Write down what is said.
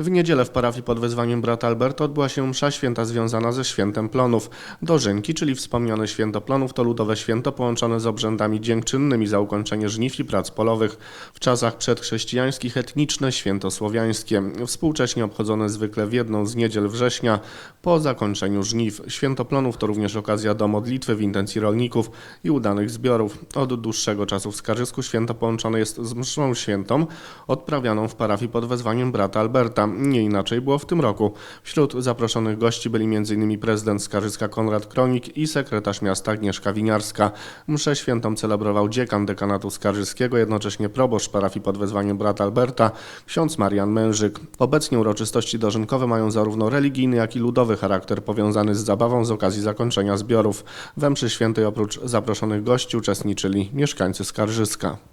W niedzielę w parafii pod wezwaniem brata Alberta odbyła się msza święta związana ze świętem plonów. Dożynki, czyli wspomniane święto plonów, to ludowe święto połączone z obrzędami dziękczynnymi za ukończenie żniw i prac polowych. W czasach przedchrześcijańskich etniczne święto słowiańskie, współcześnie obchodzone zwykle w jedną z niedziel września po zakończeniu żniw. Święto plonów to również okazja do modlitwy w intencji rolników i udanych zbiorów. Od dłuższego czasu w Skarżysku święto połączone jest z mszą świętą odprawianą w parafii pod wezwaniem brata Alberta. Nie inaczej było w tym roku. Wśród zaproszonych gości byli m.in. prezydent Skarżyska Konrad Kronik i sekretarz miasta Agnieszka Winiarska. Mszę świętą celebrował dziekan dekanatu skarżyskiego, jednocześnie proboszcz parafii pod wezwaniem brata Alberta, ksiądz Marian Mężyk. Obecnie uroczystości dożynkowe mają zarówno religijny, jak i ludowy charakter powiązany z zabawą z okazji zakończenia zbiorów. We mszy świętej oprócz zaproszonych gości uczestniczyli mieszkańcy Skarżyska.